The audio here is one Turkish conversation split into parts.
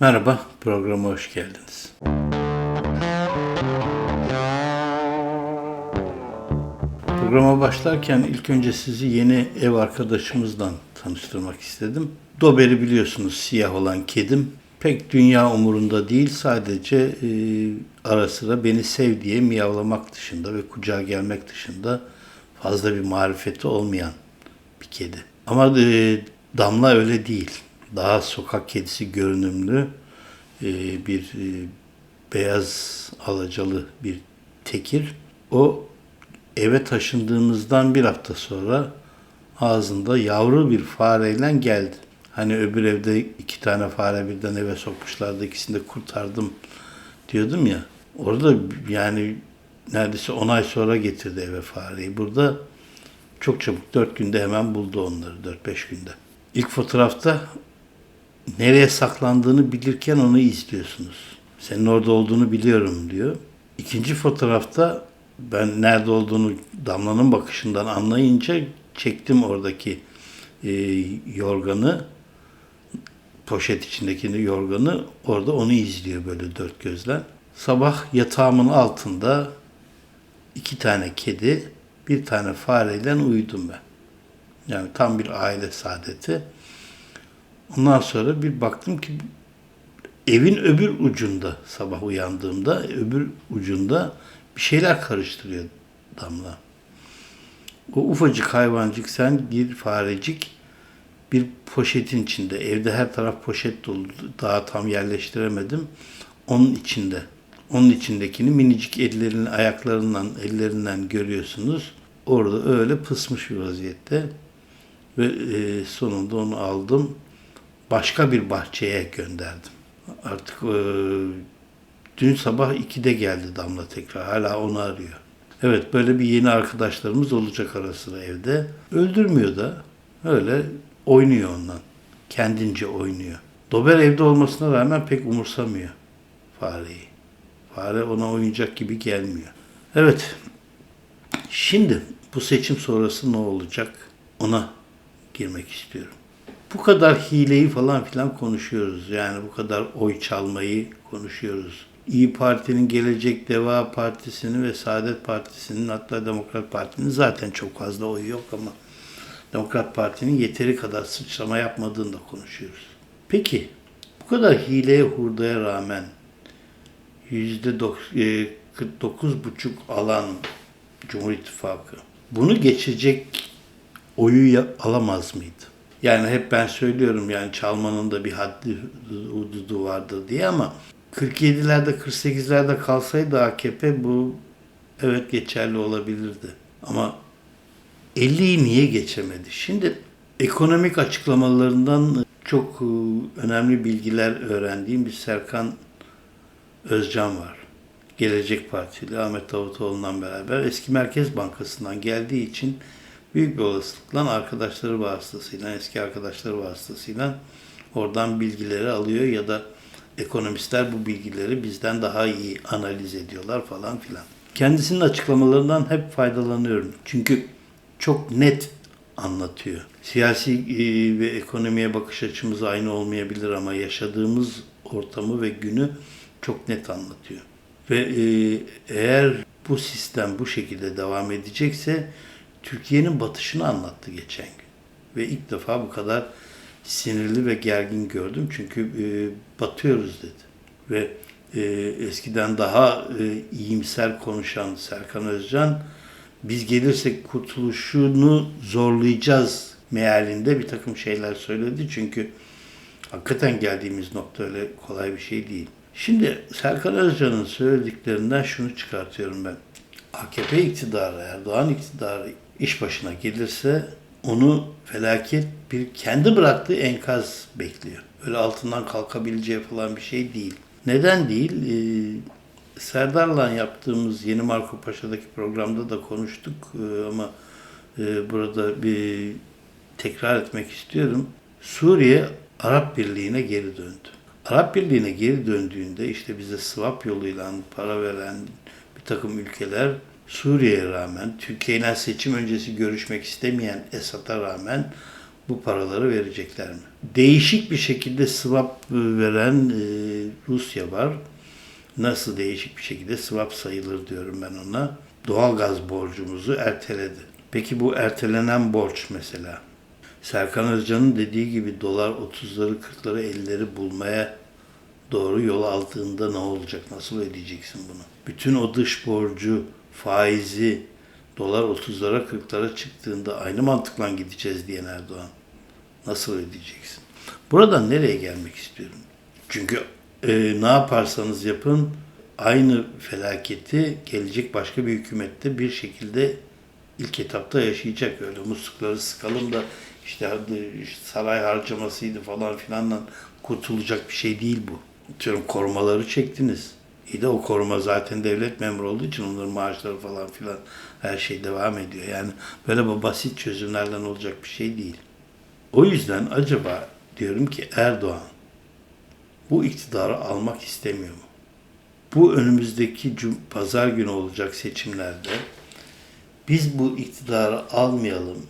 Merhaba, programa hoş geldiniz. Programa başlarken ilk önce sizi yeni ev arkadaşımızdan tanıştırmak istedim. Dober'i biliyorsunuz siyah olan kedim. Pek dünya umurunda değil sadece e, ara sıra beni sev diye miyavlamak dışında ve kucağa gelmek dışında fazla bir marifeti olmayan bir kedi. Ama e, Damla öyle değil. Daha sokak kedisi görünümlü e, bir e, beyaz alacalı bir tekir. O eve taşındığımızdan bir hafta sonra ağzında yavru bir fareyle geldi. Hani öbür evde iki tane fare birden eve sokmuşlardı ikisini de kurtardım diyordum ya. Orada yani neredeyse 10 ay sonra getirdi eve fareyi. Burada çok çabuk 4 günde hemen buldu onları 4-5 günde. İlk fotoğrafta nereye saklandığını bilirken onu izliyorsunuz. Senin orada olduğunu biliyorum diyor. İkinci fotoğrafta ben nerede olduğunu Damla'nın bakışından anlayınca çektim oradaki e, yorganı poşet içindekini yorganı orada onu izliyor böyle dört gözle. Sabah yatağımın altında iki tane kedi, bir tane fareyle uyudum ben. Yani tam bir aile saadeti. Ondan sonra bir baktım ki evin öbür ucunda sabah uyandığımda öbür ucunda bir şeyler karıştırıyor Damla. O ufacık hayvancık sen bir farecik bir poşetin içinde. Evde her taraf poşet dolu. Daha tam yerleştiremedim. Onun içinde. Onun içindekini minicik ellerinin ayaklarından, ellerinden görüyorsunuz. Orada öyle pısmış bir vaziyette. Ve e, sonunda onu aldım. Başka bir bahçeye gönderdim. Artık e, dün sabah 2'de geldi Damla tekrar. Hala onu arıyor. Evet böyle bir yeni arkadaşlarımız olacak ara evde. Öldürmüyor da öyle oynuyor ondan. Kendince oynuyor. Dober evde olmasına rağmen pek umursamıyor fareyi. Fare ona oyuncak gibi gelmiyor. Evet. Şimdi bu seçim sonrası ne olacak? Ona girmek istiyorum. Bu kadar hileyi falan filan konuşuyoruz. Yani bu kadar oy çalmayı konuşuyoruz. İyi Parti'nin Gelecek Deva Partisi'nin ve Saadet Partisi'nin hatta Demokrat Parti'nin zaten çok fazla oyu yok ama Demokrat Parti'nin yeteri kadar sıçrama yapmadığını da konuşuyoruz. Peki bu kadar hileye hurdaya rağmen yüzde e, 49,5 alan Cumhur İttifakı bunu geçecek oyu alamaz mıydı? Yani hep ben söylüyorum yani çalmanın da bir haddi hududu vardır diye ama 47'lerde 48'lerde kalsaydı AKP bu evet geçerli olabilirdi. Ama 50'yi niye geçemedi? Şimdi ekonomik açıklamalarından çok önemli bilgiler öğrendiğim bir Serkan Özcan var. Gelecek Partili Ahmet Davutoğlu'ndan beraber eski Merkez Bankası'ndan geldiği için büyük bir olasılıkla arkadaşları vasıtasıyla, eski arkadaşları vasıtasıyla oradan bilgileri alıyor ya da ekonomistler bu bilgileri bizden daha iyi analiz ediyorlar falan filan. Kendisinin açıklamalarından hep faydalanıyorum. Çünkü çok net anlatıyor. Siyasi e, ve ekonomiye bakış açımız aynı olmayabilir ama yaşadığımız ortamı ve günü çok net anlatıyor. Ve e, eğer bu sistem bu şekilde devam edecekse Türkiye'nin batışını anlattı geçen gün. Ve ilk defa bu kadar sinirli ve gergin gördüm. Çünkü e, batıyoruz dedi. Ve e, eskiden daha e, iyimser konuşan Serkan Özcan biz gelirsek kurtuluşunu zorlayacağız mealinde bir takım şeyler söyledi. Çünkü hakikaten geldiğimiz nokta öyle kolay bir şey değil. Şimdi Serkan Özcan'ın söylediklerinden şunu çıkartıyorum ben. AKP iktidarı, Erdoğan iktidarı iş başına gelirse onu felaket bir kendi bıraktığı enkaz bekliyor. Öyle altından kalkabileceği falan bir şey değil. Neden değil? Ee, Serdar'la yaptığımız Yeni Marco Paşa'daki programda da konuştuk ee, ama e, burada bir tekrar etmek istiyorum. Suriye Arap Birliği'ne geri döndü. Arap Birliği'ne geri döndüğünde işte bize swap yoluyla para veren bir takım ülkeler Suriye'ye rağmen, Türkiye ile seçim öncesi görüşmek istemeyen Esad'a rağmen bu paraları verecekler mi? değişik bir şekilde swap veren e, Rusya var. Nasıl değişik bir şekilde swap sayılır diyorum ben ona. Doğalgaz borcumuzu erteledi. Peki bu ertelenen borç mesela. Serkan Özcan'ın dediği gibi dolar 30'ları 40'ları 50'leri bulmaya doğru yol aldığında ne olacak? Nasıl ödeyeceksin bunu? Bütün o dış borcu, faizi dolar 30'lara 40'lara çıktığında aynı mantıkla gideceğiz diyen Erdoğan. Nasıl ödeyeceksin? Buradan nereye gelmek istiyorum? Çünkü e, ne yaparsanız yapın aynı felaketi gelecek başka bir hükümette bir şekilde ilk etapta yaşayacak. Öyle muslukları sıkalım da işte saray harcamasıydı falan filanla kurtulacak bir şey değil bu. Diyorum korumaları çektiniz. İyi de o koruma zaten devlet memuru olduğu için onların maaşları falan filan her şey devam ediyor. Yani böyle bu basit çözümlerden olacak bir şey değil. O yüzden acaba diyorum ki Erdoğan bu iktidarı almak istemiyor mu? Bu önümüzdeki pazar günü olacak seçimlerde biz bu iktidarı almayalım.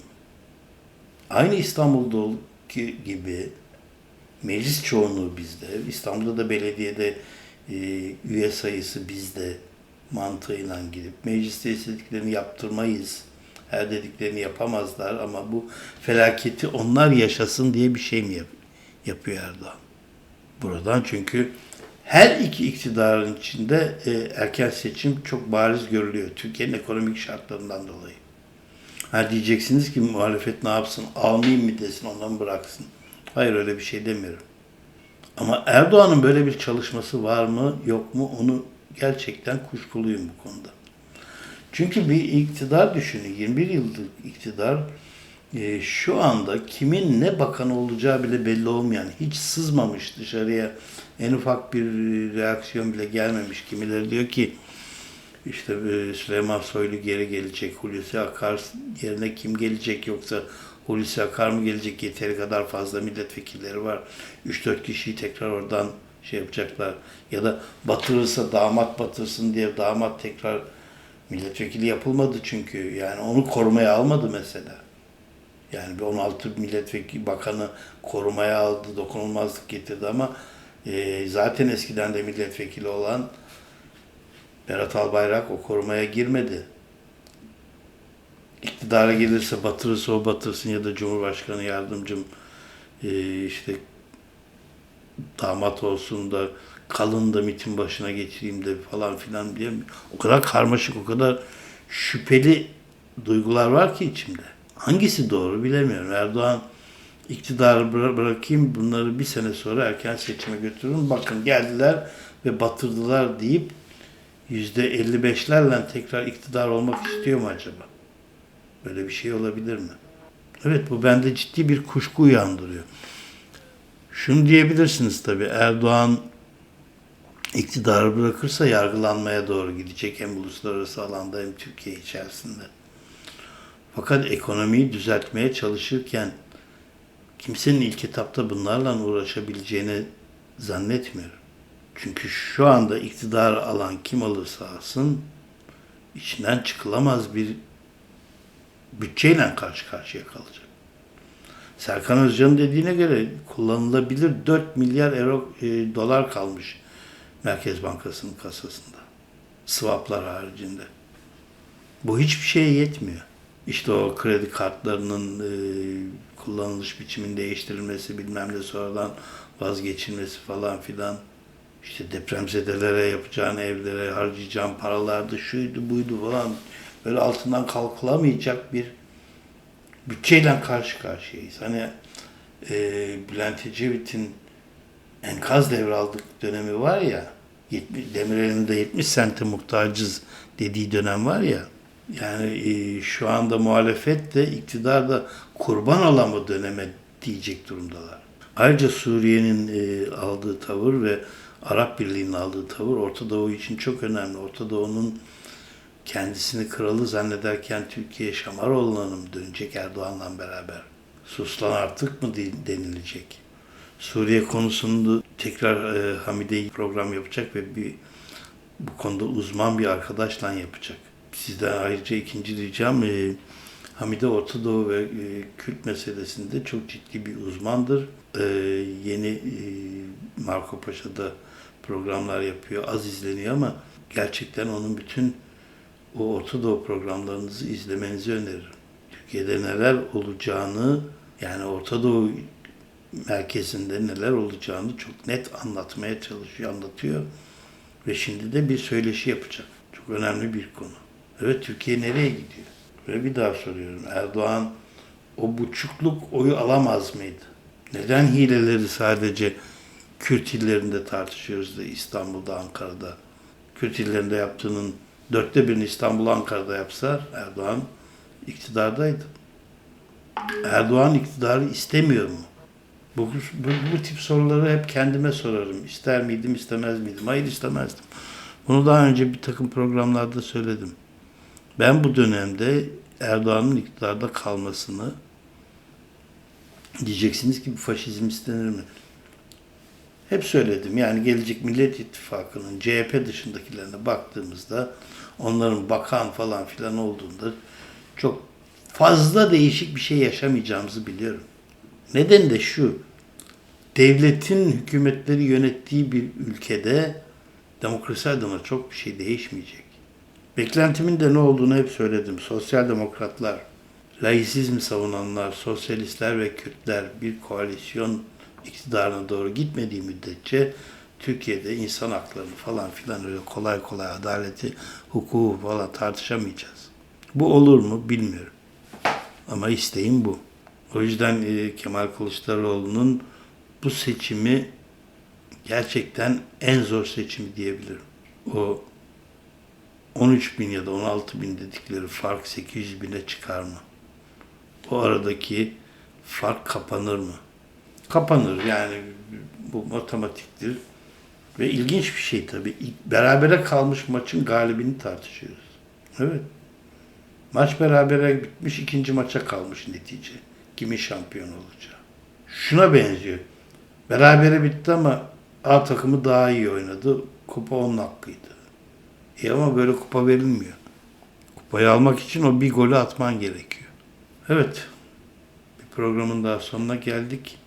Aynı İstanbul'daki gibi meclis çoğunluğu bizde, İstanbul'da da belediyede e, üye sayısı bizde mantığıyla gidip mecliste istediklerini yaptırmayız. Her dediklerini yapamazlar ama bu felaketi onlar yaşasın diye bir şey mi yap- yapıyor Erdoğan? Buradan çünkü her iki iktidarın içinde e, erken seçim çok bariz görülüyor. Türkiye'nin ekonomik şartlarından dolayı. Ha diyeceksiniz ki muhalefet ne yapsın? Almayayım mı desin ondan bıraksın. Hayır öyle bir şey demiyorum. Ama Erdoğan'ın böyle bir çalışması var mı yok mu onu gerçekten kuşkuluyum bu konuda. Çünkü bir iktidar düşünün 21 yıllık iktidar e, şu anda kimin ne bakan olacağı bile belli olmayan, hiç sızmamış dışarıya en ufak bir reaksiyon bile gelmemiş. Kimileri diyor ki işte e, Süleyman Soylu geri gelecek, Hulusi Akar yerine kim gelecek yoksa Hulusi Akar mı gelecek yeteri kadar fazla milletvekilleri var. 3-4 kişiyi tekrar oradan şey yapacaklar. Ya da batırırsa damat batırsın diye damat tekrar milletvekili yapılmadı çünkü. Yani onu korumaya almadı mesela. Yani bir 16 milletvekili bakanı korumaya aldı, dokunulmazlık getirdi ama e, zaten eskiden de milletvekili olan Berat Albayrak o korumaya girmedi. İktidara gelirse batırırsa o batırsın ya da Cumhurbaşkanı yardımcım e, işte damat olsun da kalın da mitin başına geçireyim de falan filan diye o kadar karmaşık, o kadar şüpheli duygular var ki içimde. Hangisi doğru bilemiyorum. Erdoğan iktidarı bıra- bırakayım bunları bir sene sonra erken seçime götürün. Bakın geldiler ve batırdılar deyip yüzde 55'lerle tekrar iktidar olmak istiyor mu acaba? Böyle bir şey olabilir mi? Evet bu bende ciddi bir kuşku uyandırıyor. Şunu diyebilirsiniz tabii Erdoğan iktidarı bırakırsa yargılanmaya doğru gidecek hem uluslararası alanda hem Türkiye içerisinde. Fakat ekonomiyi düzeltmeye çalışırken kimsenin ilk etapta bunlarla uğraşabileceğini zannetmiyorum. Çünkü şu anda iktidar alan kim alırsa alsın içinden çıkılamaz bir bütçeyle karşı karşıya kalacak. Serkan Özcan'ın dediğine göre kullanılabilir 4 milyar euro e, dolar kalmış Merkez Bankası'nın kasasında. Swaplar haricinde. Bu hiçbir şeye yetmiyor. İşte o kredi kartlarının e, kullanılış biçiminin değiştirilmesi bilmem ne sonradan vazgeçilmesi falan filan. İşte depremzedelere yapacağın evlere harcayacağın paralardı şuydu buydu falan. Böyle altından kalkılamayacak bir bütçeyle karşı karşıyayız. Hani e, Bülent Ecevit'in enkaz devraldık dönemi var ya, 70, Demirel'in de 70 sente muhtacız dediği dönem var ya, yani e, şu anda muhalefet de iktidar da kurban bu döneme diyecek durumdalar. Ayrıca Suriye'nin e, aldığı tavır ve Arap Birliği'nin aldığı tavır Orta Doğu için çok önemli. Orta Doğu'nun kendisini kralı zannederken Türkiye Şamaroğlu'na mı dönecek Erdoğan'la beraber? Suslan artık mı de- denilecek? Suriye konusunda tekrar e, Hamide'yi program yapacak ve bir bu konuda uzman bir arkadaşla yapacak. Sizden ayrıca ikinci ricam e, Hamide Orta Doğu ve e, Kürt meselesinde çok ciddi bir uzmandır. E, yeni e, Marco Paşa'da programlar yapıyor, az izleniyor ama gerçekten onun bütün o Orta Doğu programlarınızı izlemenizi öneririm. Türkiye'de neler olacağını yani Orta Doğu merkezinde neler olacağını çok net anlatmaya çalışıyor, anlatıyor. Ve şimdi de bir söyleşi yapacak. Çok önemli bir konu. Evet Türkiye nereye gidiyor? Ve bir daha soruyorum. Erdoğan o buçukluk oyu alamaz mıydı? Neden hileleri sadece Kürt illerinde tartışıyoruz da İstanbul'da, Ankara'da? Kürt illerinde yaptığının dörtte birini İstanbul, Ankara'da yapsa Erdoğan iktidardaydı. Erdoğan iktidarı istemiyor mu? Bu, bu, bu tip soruları hep kendime sorarım. İster miydim, istemez miydim? Hayır istemezdim. Bunu daha önce bir takım programlarda söyledim. Ben bu dönemde Erdoğan'ın iktidarda kalmasını diyeceksiniz ki bu faşizm istenir mi? Hep söyledim. Yani gelecek Millet İttifakı'nın CHP dışındakilerine baktığımızda onların bakan falan filan olduğunda çok fazla değişik bir şey yaşamayacağımızı biliyorum. Neden de şu. Devletin hükümetleri yönettiği bir ülkede demokrasi adına çok bir şey değişmeyecek. Beklentimin de ne olduğunu hep söyledim. Sosyal demokratlar, laisizmi savunanlar, sosyalistler ve Kürtler bir koalisyon iktidarına doğru gitmediği müddetçe Türkiye'de insan haklarını falan filan öyle kolay kolay adaleti, hukuku falan tartışamayacağız. Bu olur mu bilmiyorum. Ama isteğim bu. O yüzden e, Kemal Kılıçdaroğlu'nun bu seçimi gerçekten en zor seçimi diyebilirim. O 13 bin ya da 16 bin dedikleri fark 800 bine çıkar mı? O aradaki fark kapanır mı? Kapanır yani bu matematiktir. Ve ilginç bir şey tabii. Berabere kalmış maçın galibini tartışıyoruz. Evet. Maç berabere bitmiş, ikinci maça kalmış netice. Kimin şampiyon olacağı. Şuna benziyor. Berabere bitti ama A takımı daha iyi oynadı. Kupa onun hakkıydı. E ama böyle kupa verilmiyor. Kupayı almak için o bir golü atman gerekiyor. Evet. Bir programın daha sonuna geldik.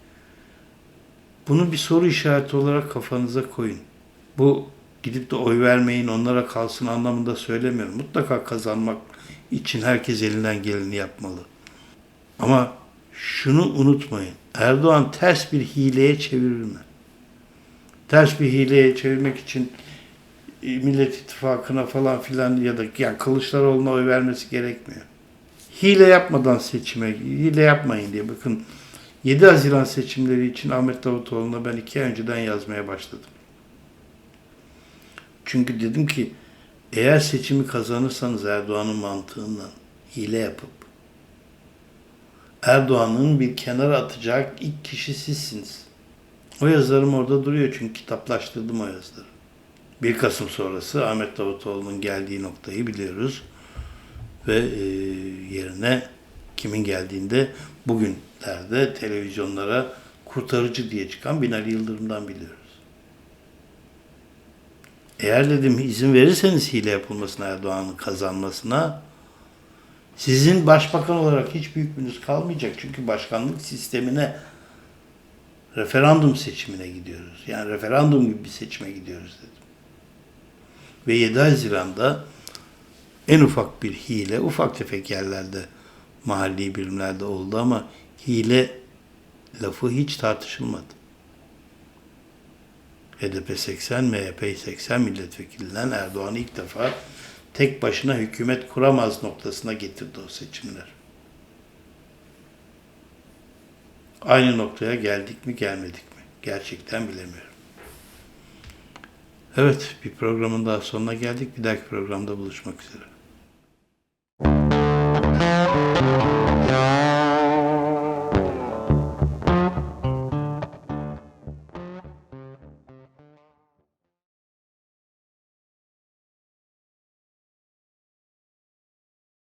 Bunu bir soru işareti olarak kafanıza koyun. Bu gidip de oy vermeyin onlara kalsın anlamında söylemiyorum. Mutlaka kazanmak için herkes elinden geleni yapmalı. Ama şunu unutmayın. Erdoğan ters bir hileye çevirir mi? Ters bir hileye çevirmek için e, Millet İttifakı'na falan filan ya da yani Kılıçdaroğlu'na oy vermesi gerekmiyor. Hile yapmadan seçime, hile yapmayın diye bakın 7 Haziran seçimleri için Ahmet Davutoğlu'na ben iki ay önceden yazmaya başladım. Çünkü dedim ki eğer seçimi kazanırsanız Erdoğan'ın mantığından hile yapıp Erdoğan'ın bir kenara atacak ilk kişi sizsiniz. O yazılarım orada duruyor çünkü kitaplaştırdım o yazıları. 1 Kasım sonrası Ahmet Davutoğlu'nun geldiği noktayı biliyoruz. Ve yerine kimin geldiğinde bugünlerde televizyonlara kurtarıcı diye çıkan Binali Yıldırım'dan biliyoruz. Eğer dedim izin verirseniz hile yapılmasına Erdoğan'ın kazanmasına sizin başbakan olarak hiç büyük bir kalmayacak. Çünkü başkanlık sistemine referandum seçimine gidiyoruz. Yani referandum gibi bir seçime gidiyoruz dedim. Ve 7 Haziran'da en ufak bir hile, ufak tefek yerlerde mahalli birimlerde oldu ama hile lafı hiç tartışılmadı. HDP 80, MHP 80 milletvekilinden Erdoğan ilk defa tek başına hükümet kuramaz noktasına getirdi o seçimler. Aynı noktaya geldik mi gelmedik mi? Gerçekten bilemiyorum. Evet bir programın daha sonuna geldik. Bir dahaki programda buluşmak üzere.